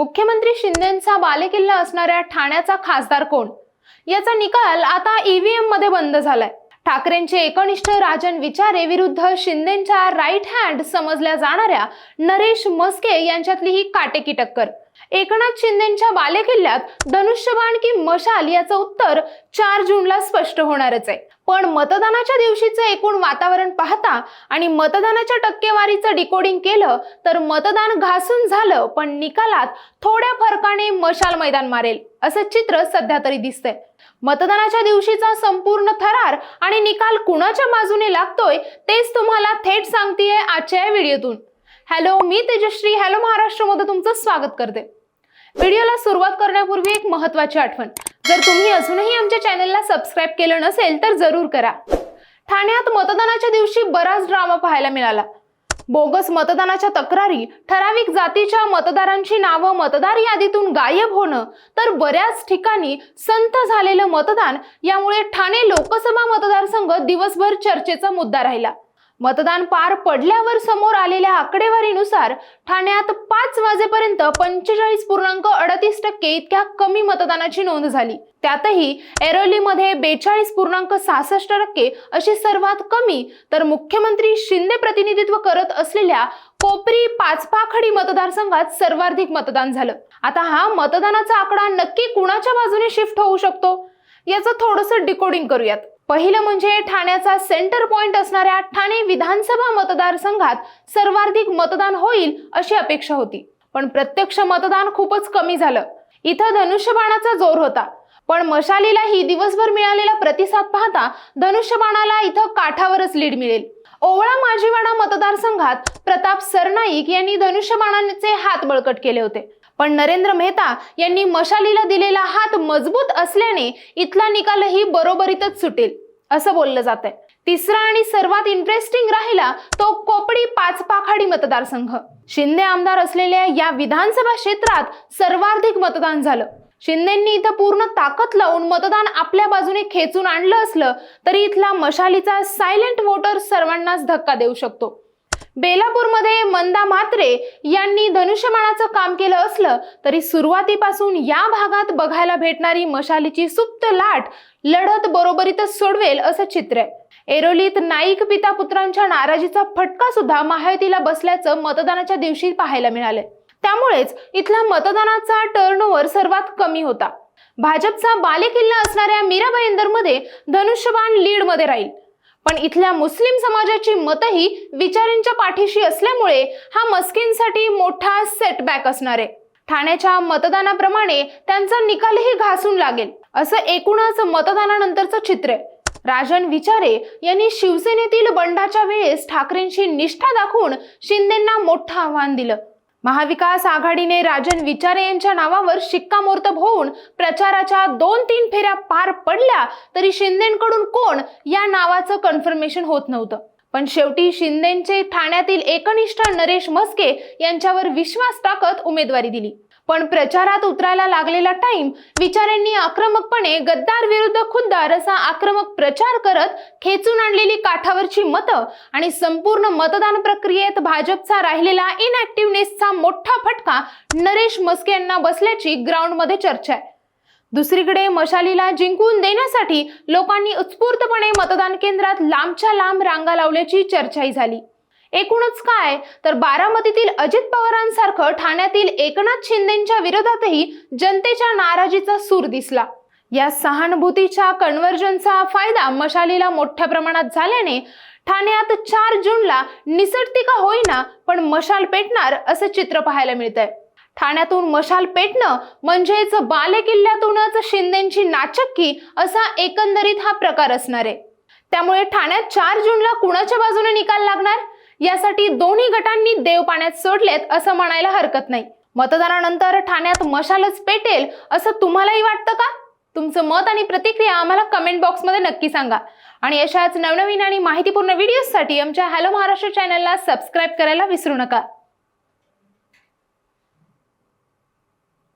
मुख्यमंत्री शिंदेचा बालेकिल्ला असणाऱ्या ठाण्याचा खासदार कोण? याचा निकाल आता ईव्हीएममध्ये बंद झालाय. ठाकरेंचे एकनिष्ठ राजन विचारे विरुद्ध शिंदेच्या राईट हँड समजल्या जाणाऱ्या नरेश मस्के यांच्यातली ही काटेकी टक्कर. एकनाथ शिंदेच्या बालेकिल्ल्यात धनुष्यबाण की मशाल याचं उत्तर चार जूनला स्पष्ट होणारच आहे. पण मतदानाच्या दिवशीचं एकूण वातावरण पाहता आणि मतदानाच्या टक्केवारीचं डिकोडिंग केलं तर मतदान घासून झालं पण निकालात थोड्या फरकाने मशाल मैदान मारेल असं चित्र सध्या तरी दिसतंय. मतदानाच्या दिवशीचा संपूर्ण थरार आणि निकाल कुणाच्या बाजूने लागतोय तेच तुम्हाला थेट सांगतेय आजच्या या व्हिडिओतून. हॅलो मी तेजश्री हॅलो महाराष्ट्रमध्ये तुमचं स्वागत करते. व्हिडिओला सुरुवात करण्यापूर्वी एक महत्वाची आठवण. जर तुम्ही अजूनही आमच्या चॅनलला सबस्क्राईब केलं नसेल तर जरूर करा. ठाण्यात मतदानाच्या दिवशी बराच ड्रामा पाहायला मिळाला. बोगस मतदानाच्या तक्रारी ठराविक जातीच्या मतदारांची नावं मतदार यादीतून गायब होणं तर बऱ्याच ठिकाणी संत झालेलं मतदान यामुळे ठाणे लोकसभा मतदारसंघ दिवसभर चर्चेचा मुद्दा राहिला. मतदान पार पडल्यावर समोर आलेल्या आकडेवारीनुसार ठाण्यात पाच वाजेपर्यंत पंचेचाळीस पूर्णांक अडतीस टक्के इतक्या कमी मतदानाची नोंद झाली. त्यातही एरोलीमध्ये बेचाळीस पूर्णांक सहासष्ट टक्के अशी सर्वात कमी तर मुख्यमंत्री शिंदे प्रतिनिधित्व करत असलेल्या कोपरी पाचपाखडी मतदारसंघात सर्वाधिक मतदान झालं. आता हा मतदानाचा आकडा नक्की कुणाच्या बाजूने शिफ्ट होऊ शकतो? याचं थोडंसं डिकोडिंग करूयात. पहिलं म्हणजे ठाण्याचा सेंटर पॉइंट असणाऱ्या ठाणे विधानसभा मतदारसंघात सर्वाधिक मतदान होईल अशी अपेक्षा होती. पण प्रत्यक्ष मतदान खूपच कमी झालं. इथं धनुष्यबाणाचा जोर होता. पण मशालीलाही दिवसभर मिळालेला प्रतिसाद पाहता धनुष्यबाणाला इथं काठावरच लीड मिळेल. ओवळा माजीवाडा मतदारसंघात प्रताप सरनाईक यांनी धनुष्यबाणाचे हात बळकट केले होते. पण नरेंद्र मेहता यांनी मशालीला दिलेला हात मजबूत असल्याने इथला निकालही बरोबरीतच सुटेल असं बोललं जात आहे तिसरा आणि सर्वात इंटरेस्टिंग राहिला तो कोपडी पाच पाखाडी मतदारसंघ. शिंदे आमदार असलेल्या या विधानसभा क्षेत्रात सर्वाधिक मतदान झालं. शिंदेंनी इथं पूर्ण ताकद लावून मतदान आपल्या बाजूने खेचून आणलं असलं तरी इथला मशालीचा सायलेंट वोटर सर्वांनाच धक्का देऊ शकतो. बेलापूरमध्ये मंदा म्हात्रे यांनी धनुष्यबाणाचं काम केलं असलं तरी सुरुवातीपासून या भागात बघायला भेटणारी मशालीची सुप्त लाट लढत बरोबरीतच सोडवेल असं चित्र आहे. एरोलीत नाईक पिता पुत्रांच्या नाराजीचा फटका सुद्धा महायुतीला बसल्याचं मतदानाच्या दिवशी पाहायला मिळालंय त्यामुळेच इथला मतदानाचा टर्नओव्हर सर्वात कमी होता. भाजपचा बालेकिल्ला असणाऱ्या मीराबाई मध्ये धनुष्यबाण लीडमध्ये राहील. पण इथल्या मुस्लिम समाजाची मतही विचारांच्या पाठीशी असल्यामुळे हा मस्किनसाठी मोठा सेटबॅक असणार आहे. ठाण्याच्या मतदानाप्रमाणे त्यांचा निकालही घासून लागेल असं एकूणच मतदानानंतरचं चित्र आहे. राजन विचारे यांनी शिवसेनेतील बंडाच्या वेळेस ठाकरेंशी निष्ठा दाखवून शिंदेंना मोठं आव्हान दिलं. महाविकास आघाडीने राजन विचारे यांच्या नावावर शिक्कामोर्तब होऊन प्रचाराच्या दोन तीन फेऱ्या पार पडल्या तरी शिंदेकडून कोण या नावाचं कन्फर्मेशन होत नव्हतं. पण शेवटी शिंदेचे ठाण्यातील एकनिष्ठ नरेश मस्के यांच्यावर विश्वास टाकत उमेदवारी दिली. पण प्रचारात उतरायला लागलेला टाइम विचारांनी आक्रमकपणे गद्दार विरुद्ध खुद्दार असा आक्रमक प्रचार करत खेचून आणलेली काठावरची मतं आणि संपूर्ण मतदान प्रक्रियेत भाजपचा राहिलेला इनॅक्टिव्हनेसचा मोठा फटका नरेश मस्के यांना बसल्याची ग्राउंडमध्ये चर्चा आहे. दुसरीकडे मशालीला जिंकून देण्यासाठी लोकांनी उत्स्फूर्तपणे मतदान केंद्रात लांबच्या लांब रांगा लावल्याची चर्चाही झाली. एकूणच काय? तर बारामतीतील अजित पवारांसारखं ठाण्यातील एकनाथ शिंदेच्या विरोधातही जनतेच्या नाराजीचा सूर दिसला. या सहानुभूतीच्या कन्व्हर्जनचा फायदा मशालीला मोठ्या प्रमाणात झाल्याने ठाण्यात चार जूनला निसटती का होईना पण मशाल पेटणार असं चित्र पाहायला मिळतंय. ठाण्यातून मशाल पेटणं म्हणजेच बालेकिल्ल्यातूनच शिंदेची नाचक्की असा एकंदरीत हा प्रकार असणार. आहे त्यामुळे ठाण्यात चार जूनला कुणाच्या बाजूने निकाल लागणार? यासाठी दोन्ही गटांनी देव पाण्यात सोडलेत असं म्हणायला हरकत नाही. मतदानानंतर ठाण्यात मशालच पेटेल असं तुम्हालाही वाटतं का? तुमचं मत आणि प्रतिक्रिया आम्हाला कमेंट बॉक्समध्ये नक्की सांगा. आणि अशाच नवनवीन आणि माहितीपूर्ण व्हिडिओजसाठी आमच्या हॅलो महाराष्ट्र चॅनलला सबस्क्राईब करायला विसरू नका.